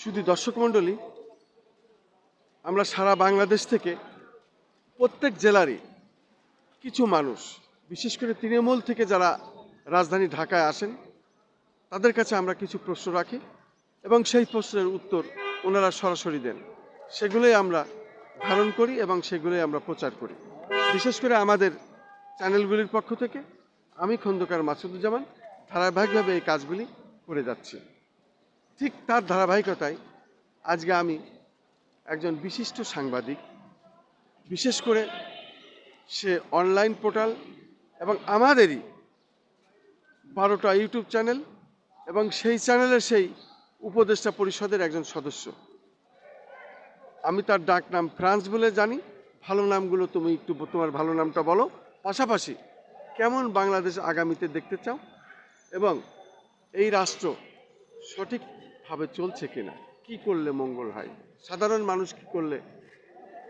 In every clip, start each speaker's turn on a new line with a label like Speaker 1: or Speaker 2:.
Speaker 1: শুধু দর্শক মণ্ডলী, আমরা সারা বাংলাদেশ থেকে প্রত্যেক জেলারই কিছু মানুষ, বিশেষ করে তৃণমূল থেকে যারা রাজধানী ঢাকায় আসেন, তাদের কাছে আমরা কিছু প্রশ্ন রাখি এবং সেই প্রশ্নের উত্তর ওনারা সরাসরি দেন। সেগুলোই আমরা ধারণ করি এবং সেগুলোই আমরা প্রচার করি। বিশেষ করে আমাদের চ্যানেলগুলির পক্ষ থেকে আমি খন্দকার মাসুদুজ্জামান, ধারাবাহিকভাবে এই কাজগুলি করে যাচ্ছি। ঠিক তার ধারাবাহিকতায় আজকে আমি একজন বিশিষ্ট সাংবাদিক, বিশেষ করে সে অনলাইন পোর্টাল এবং আমাদেরই বারোটা ইউটিউব চ্যানেল এবং সেই চ্যানেলের সেই উপদেষ্টা পরিষদের একজন সদস্য। আমি তার ডাক নাম ফ্রান্স বলে জানি। ভালো নামগুলো তুমি একটু তোমার ভালো নামটা বলো। পাশাপাশি কেমন বাংলাদেশ আগামীতে দেখতে চাও? এবং এই রাষ্ট্র সঠিকভাবে চলছে কিনা? কি করলে মঙ্গল হয়? সাধারণ মানুষ কি করলে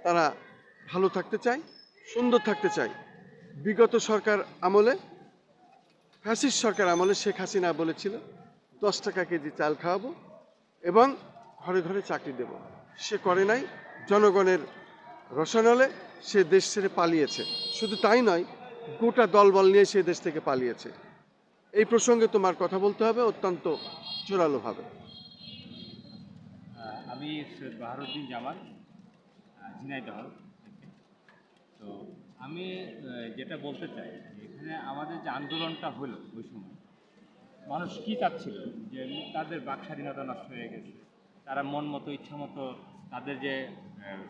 Speaker 1: তারা ভালো থাকতে চায়, সুন্দর থাকতে চায়? বিগত সরকার আমলে, ফ্যাসিস্ট সরকার আমলে শেখ হাসিনা বলেছিল, দশ টাকা কেজি চাল খাওয়াবো এবং ঘরে ঘরে চাকরি দেব। সে করে নাই, জনগণের রসনালে সে দেশ ছেড়ে পালিয়েছে। শুধু তাই নয়, গোটা দলবল নিয়ে সে দেশ থেকে পালিয়েছে। এই প্রসঙ্গে তোমার কথা বলতে হবে, অত্যন্ত জোরালোভাবে
Speaker 2: আমি সৈয়দ বাহারুদ্দিন জামাল ঝিনাইদহ থেকে। তো আমি যেটা বলতে চাই এখানে আমাদের যে আন্দোলনটা হলো ওই সময়, মানুষ কী চাচ্ছিল? যে তাদের বাক স্বাধীনতা নষ্ট হয়ে গেছে, তারা মন মতো, ইচ্ছা মতো তাদের যে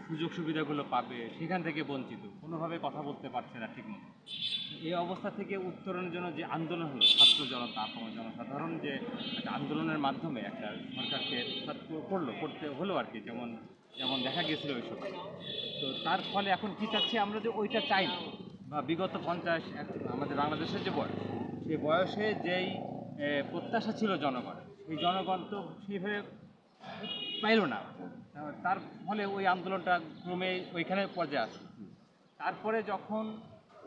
Speaker 2: সুযোগ সুবিধাগুলো পাবে, সেখান থেকে বঞ্চিত। কোনোভাবে কথা বলতে পারছে না ঠিকমতো। এই অবস্থা থেকে উত্তরণের জন্য যে আন্দোলন হলো, ছাত্র জনতা, আপামর জনসাধারণ যে একটা আন্দোলনের মাধ্যমে একটা সরকারকে করল, করতে হলো আর কি, যেমন যেমন দেখা গেছিল ওই সময়। তো তার ফলে এখন কি চাচ্ছি আমরা যে ওইটা চাই না। বা বিগত পঞ্চাশ আমাদের বাংলাদেশের যে বয়স, সেই বয়সে যেই প্রত্যাশা ছিল জনগণের, সেই জনগণ তো সেইভাবে পাইল না। তার ফলে ওই আন্দোলনটা ক্রমে ওইখানে পর্যায়ে আসে। তারপরে যখন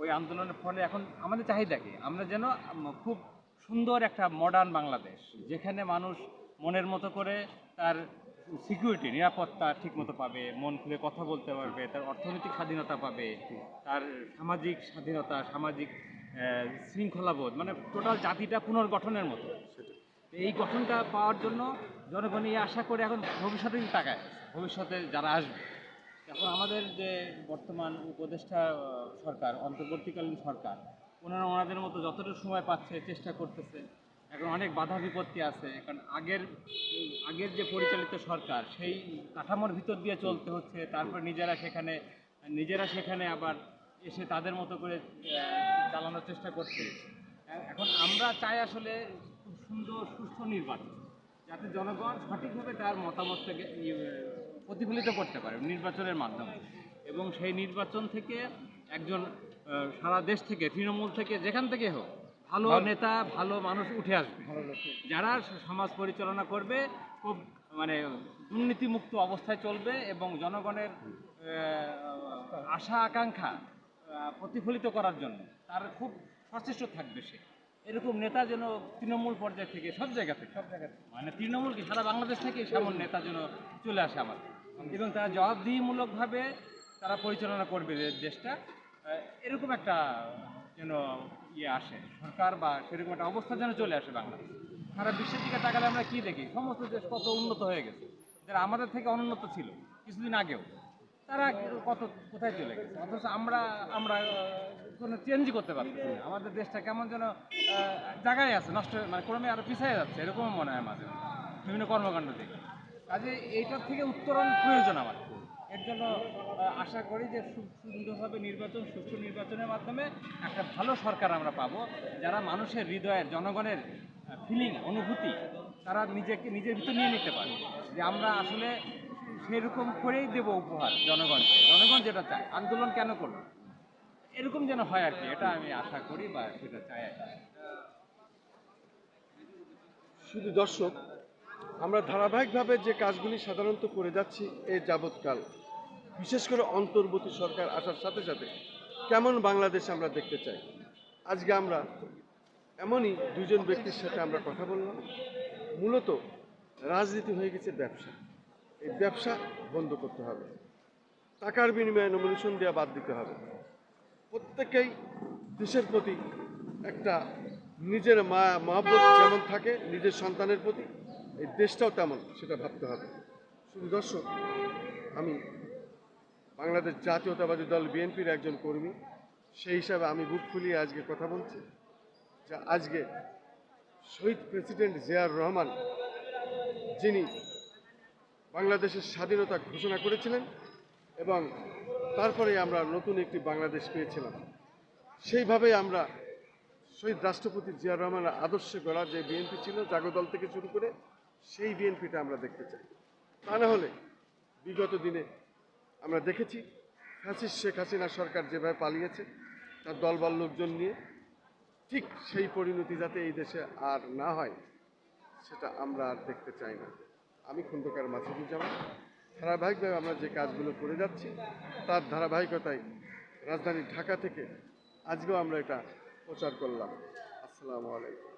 Speaker 2: ওই আন্দোলনের ফলে এখন আমাদের চাহিদা কি আমরা যেন খুব সুন্দর একটা মডার্ন বাংলাদেশ, যেখানে মানুষ মনের মতো করে তার সিকিউরিটি নিরাপত্তা ঠিকমতো পাবে, মন খুলে কথা বলতে পারবে, তার অর্থনৈতিক স্বাধীনতা পাবে, তার সামাজিক স্বাধীনতা, সামাজিক শৃঙ্খলাবোধ মানে টোটাল জাতিটা পুনর্গঠনের মতো। এই গঠনটা পাওয়ার জন্য জনগণ এই আশা করে এখন ভবিষ্যতে তাকায়, ভবিষ্যতে যারা আসবে। এখন আমাদের যে বর্তমান উপদেষ্টা সরকার, অন্তর্বর্তীকালীন সরকার, ওনারা ওনাদের মতো যতটুকু সময় পাচ্ছে চেষ্টা করতেছে। এখন অনেক বাধা বিপত্তি আছে। কারণ আগের আগের যে পরিচালিত সরকার, সেই কাঠামোর ভিতর দিয়ে চলতে হচ্ছে। তারপর নিজেরা সেখানে নিজেরা সেখানে আবার এসে তাদের মতো করে চালানোর চেষ্টা করছে। এখন আমরা চাই আসলে খুব সুস্থ নির্বাচন যাতে জনগণ সঠিকভাবে তার মতামতটাকে ই, আহ, প্রতিফলিত করতে পারে নির্বাচনের মাধ্যমে। এবং সেই নির্বাচন থেকে একজন সারা দেশ থেকে তৃণমূল থেকে যেখান থেকে হোক ভালো নেতা ভালো মানুষ উঠে আসবে। যারা সমাজ পরিচালনা করবে খুব মানে দুর্নীতিমুক্ত অবস্থায় চলবে এবং জনগণের আশা আকাঙ্ক্ষা প্রতিফলিত করার জন্য তার খুব সচেষ্ট থাকবে সে। এরকম নেতা যেন তৃণমূল পর্যায় থেকে, সব জায়গা থেকে, সব জায়গা মানে তৃণমূল কি সারা বাংলাদেশ থেকে সেমন নেতা যেন চলে আসে আমার। এবং তারা জবাবদিহিমূলকভাবে তারা পরিচালনা করবে দেশটা এরকম একটা যেন ইয়ে আসে, সরকার বা সেরকম একটা অবস্থা যেন চলে আসে বাংলাদেশ। সারা বিশ্বের দিকে তাকালে আমরা কি দেখি? সমস্ত দেশ কত উন্নত হয়ে গেছে। যারা আমাদের থেকে অনুন্নত ছিল কিছুদিন আগেও। তারা কত কোথায় চলে গেছে? অথচ আমরা আমরা কোনো চেঞ্জই করতে পারতেছি না। আমাদের দেশটা কেমন যেন জায়গায় আছে, নষ্ট মানে ক্রমে আরও পিছিয়ে যাচ্ছে এরকম মনে হয় মাঝে বিভিন্ন কর্মকাণ্ড থেকে কাজে এইটার থেকে উত্তরণ প্রয়োজন আমার এর জন্য আশা করি যে সুন্দরভাবে নির্বাচন, সুষ্ঠু নির্বাচনের মাধ্যমে একটা ভালো সরকার আমরা পাবো, যারা মানুষের হৃদয়ের, জনগণের ফিলিং অনুভূতি, তারা নিজেকে, নিজের ভিতর নিয়ে নিতে পারে। যে আমরা আসলে সেরকম করেই দেবো উপহার জনগণকে। জনগণ যেটা চায়, আন্দোলন কেন করল? এরকম যেন হয় আর কি, এটা আমি আশা করি বা সেটা চাই আর কি।
Speaker 1: শুধু দর্শক, আমরা ধারাবাহিকভাবে যে কাজগুলি সাধারণত করে যাচ্ছি এ যাবৎকাল, বিশেষ করে অন্তর্বর্তী সরকার আসার সাথে সাথে কেমন বাংলাদেশ আমরা দেখতে চাই। আজকে আমরা এমনই দুজন ব্যক্তির সাথে আমরা কথা বললাম। মূলত রাজনীতি হয়ে গেছে ব্যবসা। এই ব্যবসা বন্ধ করতে হবে। টাকার বিনিময়ে নমিনেশন দেওয়া বাদ দিতে হবে। প্রত্যেকেই দেশের প্রতি একটা নিজের মা, মহাব্বত যেমন থাকে, নিজের সন্তানের প্রতি এই দেশটাও তেমন, সেটা ভাবতে হবে। শুধু দর্শক, আমি বাংলাদেশ জাতীয়তাবাদী দল বিএনপির একজন কর্মী, সেই হিসাবে আমি বুক ফুলিয়ে আজকে কথা বলছি যে আজকে শহীদ প্রেসিডেন্ট জিয়াউর রহমান, যিনি বাংলাদেশের স্বাধীনতা ঘোষণা করেছিলেন এবং তারপরে আমরা নতুন একটি বাংলাদেশ পেয়েছিলাম। সেইভাবে আমরা শহীদ রাষ্ট্রপতি জিয়া রহমানের আদর্শে গড়া যে বিএনপি ছিল, জাগদল থেকে শুরু করে সেই বিএনপিটা আমরা দেখতে চাই। তা না হলে বিগত দিনে আমরা দেখেছি ফ্যাসিস্ট শেখ হাসিনা সরকার যেভাবে পালিয়েছে, তার দলবল লোকজন নিয়ে ঠিক সেই পরিণতি যাতে এই দেশে আর না হয়, সেটা আমরা আর দেখতে চাই না। আমি খন্দকার মাসুদুজ্জামান। ধারাবাহিকভাবে আমরা যে কাজগুলো করে যাচ্ছি, তার ধারাবাহিকতায় রাজধানী ঢাকা থেকে আজকেও আমরা এটা প্রচার করলাম। আসসালামু আলাইকুম।